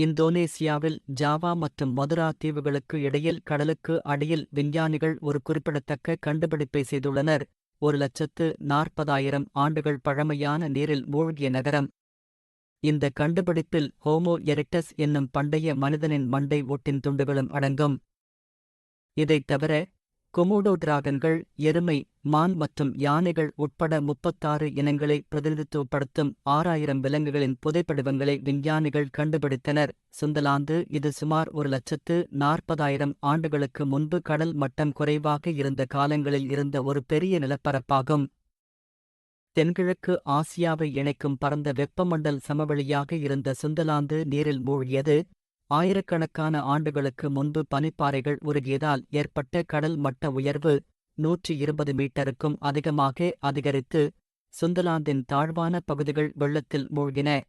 இந்தோனேசியாவில் ஜாவா மற்றும் மதுரா தீவுகளுக்கு இடையில் கடலுக்கு அடியில் விஞ்ஞானிகள் ஒரு குறிப்பிடத்தக்க கண்டுபிடிப்பை செய்துள்ளனர். ஒரு லட்சத்து நாற்பதாயிரம் ஆண்டுகள் பழமையான நீரில் மூழ்கிய நகரம். இந்த கண்டுபிடிப்பில் ஹோமோ எரிக்டஸ் என்னும் பண்டைய மனிதனின் மண்டை ஓட்டின் துண்டுகளும் அடங்கும். இதைத் தவிர கொமோடோ டிராகன்கள் எருமை மான் மற்றும் யானைகள் உட்பட முப்பத்தாறு இனங்களை பிரதிநிதித்துவப்படுத்தும் ஆறாயிரம் விலங்குகளின் புதைப்படிவங்களை விஞ்ஞானிகள் கண்டுபிடித்தனர். சுந்தலாந்து இது சுமார் ஒரு லட்சத்து நாற்பதாயிரம் ஆண்டுகளுக்கு முன்பு கடல் மட்டம் குறைவாக இருந்த காலங்களில் இருந்த ஒரு பெரிய நிலப்பரப்பாகும். தென்கிழக்கு ஆசியாவை இணைக்கும் பரந்த வெப்பமண்டல் சமவெளியாக இருந்த சுந்தலாந்து நீரில் மூழ்கியது. ஆயிரக்கணக்கான ஆண்டுகளுக்கு முன்பு பனிப்பாறைகள் உருகியதால் ஏற்பட்ட கடல் மட்ட உயர்வு நூற்றி இருபது மீட்டருக்கும் அதிகமாக அதிகரித்து சுந்தலாந்தின் தாழ்வான பகுதிகள் வெள்ளத்தில் மூழ்கின.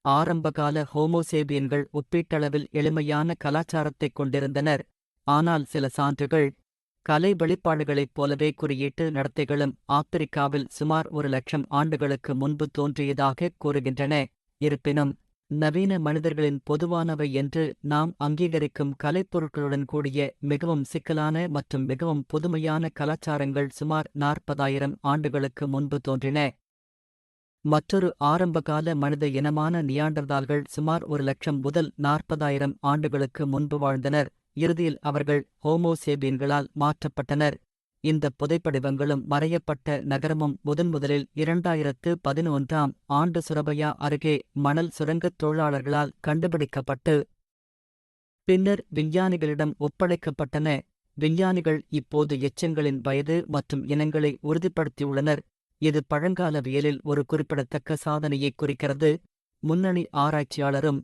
ஆரம்பகால ஹோமோசேபியன்கள் ஒப்பீட்டளவில் எளிமையான கலாச்சாரத்தைக் கொண்டிருந்தனர். ஆனால் சில சான்றுகள் கலை வெளிப்பாடுகளைப் போலவே குறியீட்டு நடத்தைகளும் ஆப்பிரிக்காவில் சுமார் ஒரு லட்சம் ஆண்டுகளுக்கு முன்பு தோன்றியதாக கூறுகின்றன. இருப்பினும் நவீன மனிதர்களின் பொதுவானவை என்று நாம் அங்கீகரிக்கும் கலைப்பொருட்களுடன் கூடிய மிகவும் சிக்கலான மற்றும் மிகவும் புதுமையான கலாச்சாரங்கள் சுமார் நாற்பதாயிரம் ஆண்டுகளுக்கு முன்பு தோன்றின. மற்றொரு ஆரம்பகால மனித இனமான நியாண்டர்தால்கள் சுமார் ஒரு லட்சம் முதல் நாற்பதாயிரம் ஆண்டுகளுக்கு முன்பு வாழ்ந்தனர். இறுதியில் அவர்கள் ஹோமோசேபியன்களால் மாற்றப்பட்டனர். இந்த புதைப்படிவங்களும் மறையப்பட்ட நகரமும் முதன்முதலில் இரண்டாயிரத்து பதினொன்றாம் ஆண்டு சுரபயா அருகே மணல் சுரங்கத் தொழிலாளர்களால் கண்டுபிடிக்கப்பட்டு பின்னர் விஞ்ஞானிகளிடம் ஒப்படைக்கப்பட்டன. விஞ்ஞானிகள் இப்போது எச்சங்களின் வயது மற்றும் இனங்களை உறுதிப்படுத்தியுள்ளனர். இது பழங்காலவியலில் ஒரு குறிப்பிடத்தக்க சாதனையை குறிக்கிறது. முன்னணி ஆராய்ச்சியாளரும்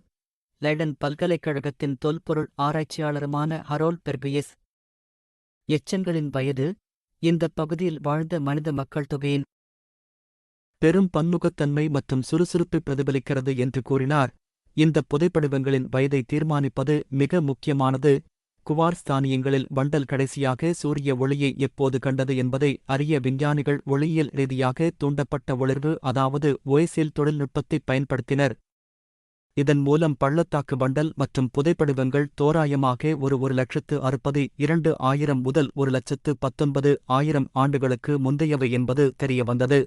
லைடன் பல்கலைக்கழகத்தின் தொல்பொருள் ஆராய்ச்சியாளருமான ஹரோல் பெர்பியஸ் எச்சங்களின் வயது இந்த பகுதியில் வாழ்ந்த மனித மக்கள் தொகையின் பெரும் பன்முகத்தன்மை மற்றும் சுறுசுறுப்பை பிரதிபலிக்கிறது என்று கூறினார். இந்த புதைப்படிவங்களின் வயதை தீர்மானிப்பது மிக முக்கியமானது. குவார்ஸ் தானியங்களில் வண்டல் கடைசியாக சூரிய ஒளியை எப்போது கண்டது என்பதை அறிய விஞ்ஞானிகள் ஒளியியல் ரீதியாக தூண்டப்பட்ட ஒளிர்வு அதாவது ஒய்சில் தொழில்நுட்பத்தைப் பயன்படுத்தினர். இதன் மூலம் பள்ளத்தாக்கு வண்டல் மற்றும் புதைப்படிவங்கள் தோராயமாக ஒரு ஒரு லட்சத்து அறுபது இரண்டு ஆயிரம் முதல் ஒரு லட்சத்து பத்தொன்பது ஆயிரம் ஆண்டுகளுக்கு முந்தையவை என்பது தெரியவந்தது.